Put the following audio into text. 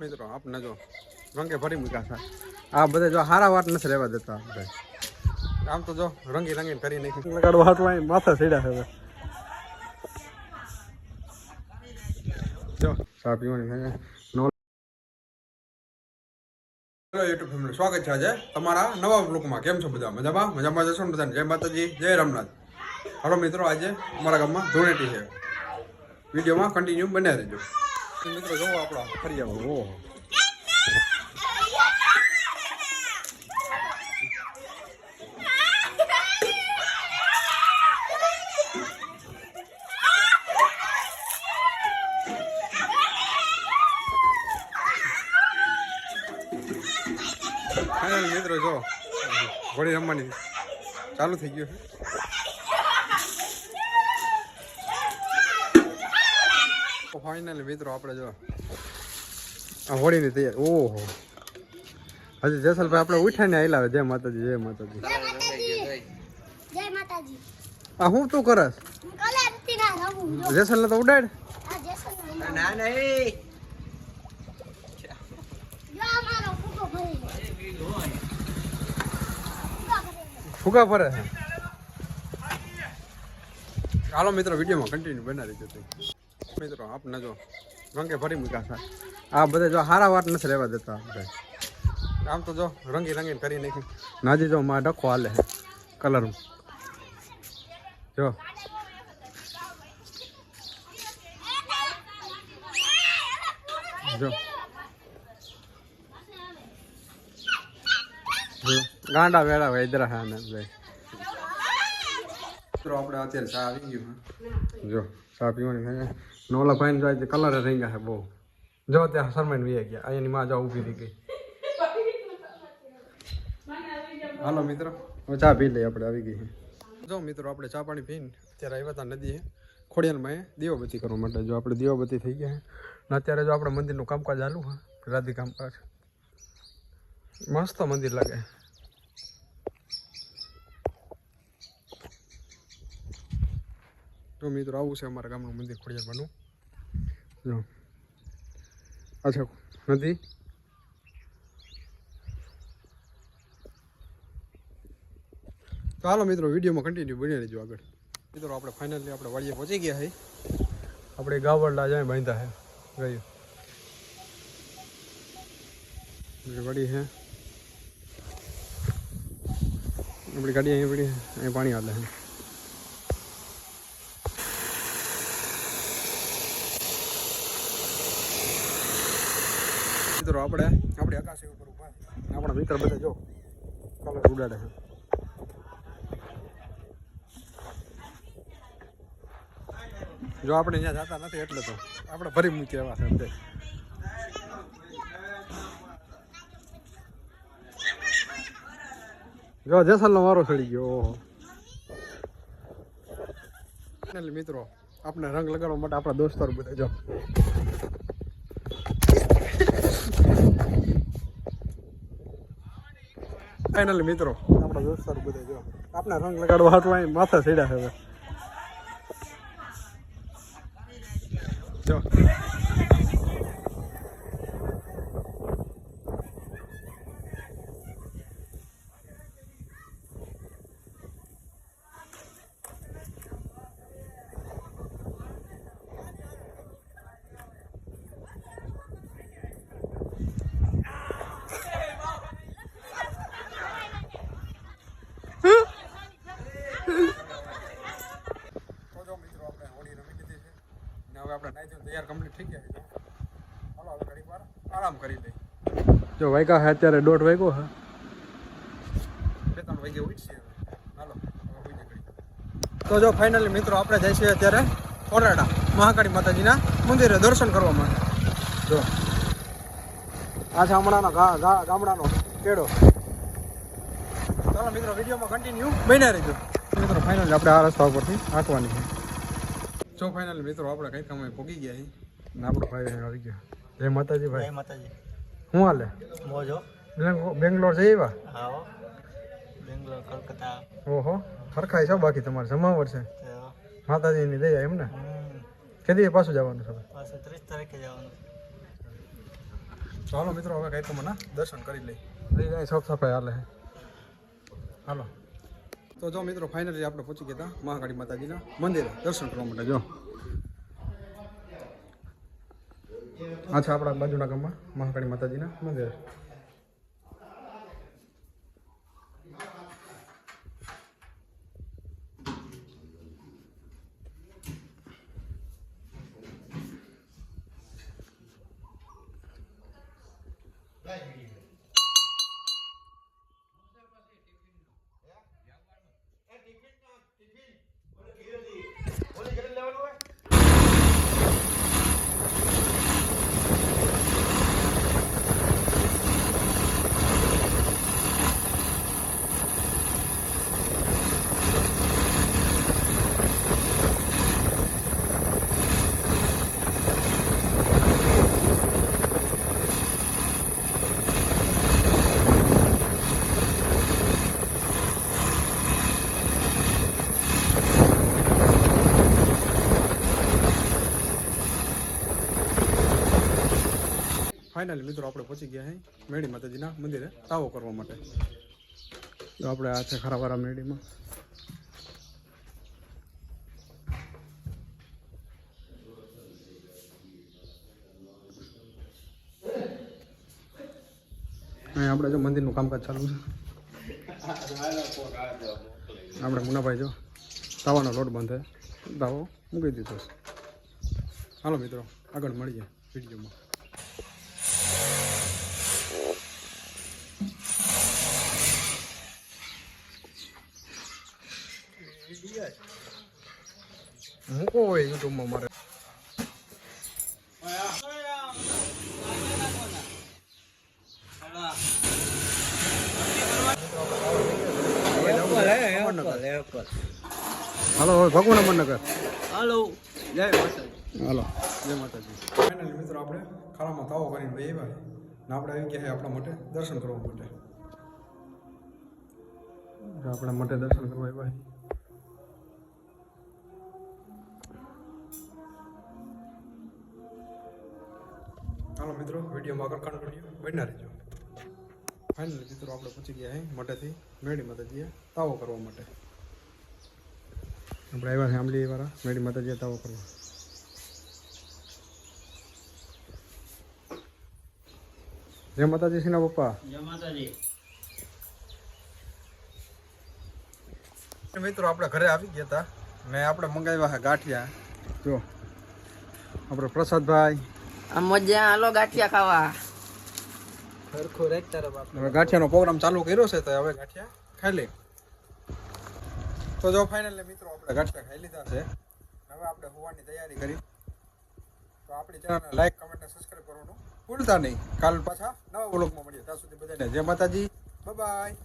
મિત્રો આપને જો રંગે ભરી મૂક્યા છે આ બધા જો હારા વાત નથી રહેવા દેતા આપણે આમ તો જો રંગી રંગીને કરી નાખી લગાડવા હાટવા માથા સીડા છે હવે. જો ચા પીવાની છે નો હેલો યુટ્યુબ ફેમિલી સ્વાગત છે આજે તમારા નવા બ્લોકમાં કેમ છો બધા મજામાં મજામાં જશો ને બધાને જય માતાજી જય રામનાથ હાલો મિત્રો આજે અમારા ગામમાં ધૂળેટી છે વિડીયોમાં કન્ટિન્યુ બન્યા રહેજો 여기로 영화 보라 파리하고. 하나는 얘들아 저 머리 한 마리 잘로 대기해 ફાઇનલ મિત્રો આપણે જો આ હોળીની તૈયાર ઓહો હજી જેસલભાઈ આપણે ઉઠાઈને આવેલા જય માતાજી જય માતાજી જય માતાજી જય માતાજી આ હું તું કરસ હું કલે નથી ના રમું જો જેસલને તો ઉડાડ આ જેસન રમું. ના નહીં જો આ મારો ફૂકો ભરી ફૂકો ભરી. ફુગા ફરે છે હાલો મિત્રો વિડીયોમાં કન્ટિન્યુ બનાવી દીધું મિત્રો, આપને જો રંગે ભરી મૂક્યા છે. આ બધા જો હારા વાત નથી રહેવા દેતા આપણે આમ તો જો રંગી રંગીને કરી નાખી. નાજી જો માં ડખો હાલે કલર જો. જો. ગાંડા વેળા વૈદરા હા ને ભાઈ આપણે અત્યારે ચા આવી ગયું જો, ચા પીવાની છે નોલા ભાઈ જાય કલર રહી ગયા છે બહુ જો ત્યાં શરમાઈને વી ગયા અહીંયાની માં જાવ ઊભી રહી ગઈ હાલો મિત્રો હવે ચા પી લઈએ આપણે આવી ગઈ જો મિત્રો આપણે ચા પાણી પીને અત્યારે આવ્યા હતા નદીએ એ દીવાબત્તી કરવા માટે જો આપણે દીવાબત્તી થઈ ગયા ને અત્યારે જો આપણે મંદિરનું કામકાજ ચાલુ છે રાધી કામકાજ મસ્ત મંદિર લાગે જો મિત્રો આવું છે અમારા ગામનું મંદિર ખોડિયારમાંનું જો અચ્છા નદી તો હાલો મિત્રો વિડીયોમાં કન્ટિન્યુ બની રહેજો આગળ મિત્રો આપણે ફાઇનલી આપણે વાડીએ પહોંચી ગયા છે આપણે ગાવડલા જાય બાંધ્યા છે ગયું આપણી વાડી છે આપણી ગાડી અહીંયા પડી છે અહીંયા પાણી હાલે છે મિત્રો, આપણે આપણે આકાશી ઉપર ઊભા આપણા મિત્ર બધા જો કલર ઉડાડે છે. જો આપણે ત્યાં જતા નથી એટલે તો આપણે ભરી મૂકી એવા છે. જો જેસલ નો વારો ચડી ગયો મિત્રો, આપણે રંગ લગાડવા માટે આપણા દોસ્તારો બધા જો. ફાઇનલી મિત્રો. આપણા દોસ્તાર બધા જો. આપણે રંગ લગાડવા હાટવા અહીં માથા ચડ્યા છે હવે. જો. ને હવે આપણે નાઈ ધોઈને તૈયાર કમ્પ્લીટ થઈ ગયા છે હાલો હવે ઘડીક વાર આરામ કરી લઈએ જો વાગ્યા છે અત્યારે દોઢ વાગ્યો છે બે ત્રણ વાગે ઉઠશે હવે હાલો હવે હોઈ જાય ઘડીક. તો જો ફાઇનલી મિત્રો આપણે જઈએ છીએ અત્યારે ઓરાડા મહાકાળી માતાજીના મંદિરે દર્શન કરવા માટે જો આ છે હમણાંનો ગા ગા- ગામડાનો કેળો ચાલો મિત્રો વિડીયોમાં કન્ટિન્યુ બન્યા રહેજો મિત્રો ફાઇનલી આપણે આ રસ્તા ઉપરથી હાંકવાની છે જો ફાઇનલ મિત્રો આપણે કઈ કમાઈ પોગી ગયા ને આપણો ભાઈ આવી ગયા. જય માતાજી ભાઈ. માતાજી. શું હાલે? મોજો બેંગ- બેંગ્લોર જઈ આવ્યા? આવો બેંગ્લોર કલકત્તા. ઓહો. ફરખાય છો બાકી તમારે. જમાવર છે. માતાજીની દયા એમ ને? કેદી પાછું જવાનું છે પાછું ત્રીસ તારીખે જવાનું. ચાલો મિત્રો હવે કઈ તમને દર્શન કરી લઈ કાંઈ સાફ સફાઈ હાલે. હાલો. તો જો મિત્રો ફાઇનલી આપણે પહોંચી ગયા હતા મહાકાળી માતાજીના મંદિરે દર્શન કરવા માટે જો આ છે આપણા બાજુના ગામમાં મહાકાળી માતાજીના મંદિર ફાઇનલી મિત્રો, આપણે પહોંચી ગયા અહીં મેળી માતાજીના મંદિરે તાવો કરવા માટે. તો આપણે આ છે ખરાવારા મેળીમાં. અહીં આપણે જો મંદિરનું કામકાજ ચાલુ છે. આપણે મુનાભાઈ જો તાવાનો લોટ બાંધે. તાવો મૂકી દીધો હાલો મિત્રો, આગળ મળીએ વિડીયોમાં. મૂકો હોય યુટ્યુબમાં મારે હાલો હવે ભગવાન અમરનગર હાલો જય માતાજી હાલો જય માતાજી ફાઇનલી મિત્રો આપણે ખાડામાં તાવો કરીને બે આવ્યા ને આપણે આવી ગયા છે આપણા માટે દર્શન કરવા માટે જો આપણા માટે દર્શન કરવા આવ્યા મિત્રો વિડીયોમાં આગળ કન્ટિન્યુ બન્યા રહેજો ફાઇનલ મિત્રો આપણે પહોંચી ગયા છે મોટેથી મેળી માતાજીએ તાવો કરવા માટે. આપણે આવ્યા છે આંબલી મેળી માતાજીએ તાવો કરવા. જય માતાજી સિંહના પપ્પા? જય માતાજી. મિત્રો આપણે ઘરે આવી ગયા હતા. ને આપણે મંગાવ્યા ગાંઠિયા. જો. આપણે પ્રસાદભાઈ મજા હાલો ગાંઠિયા ખાવા. સરખું રેક તારા બાપ હવે ગાંઠિયાનો પ્રોગ્રામ ચાલુ કર્યો છે તો હવે ગાંઠિયા ખાઈ લે. તો જો ફાઇનલી મિત્રો આપણે ગાંઠિયા ખાઈ લીધા છે. હવે આપણે હોવાની તૈયારી કરી. તો આપણી ચેનલને લાઈક કમેન્ટ અને કરવાનું ભૂલતા નહીં. કાલ પાછા નવા વ્લોગમાં મળીએ. ત્યાં સુધી બધાને જય માતાજી. બાય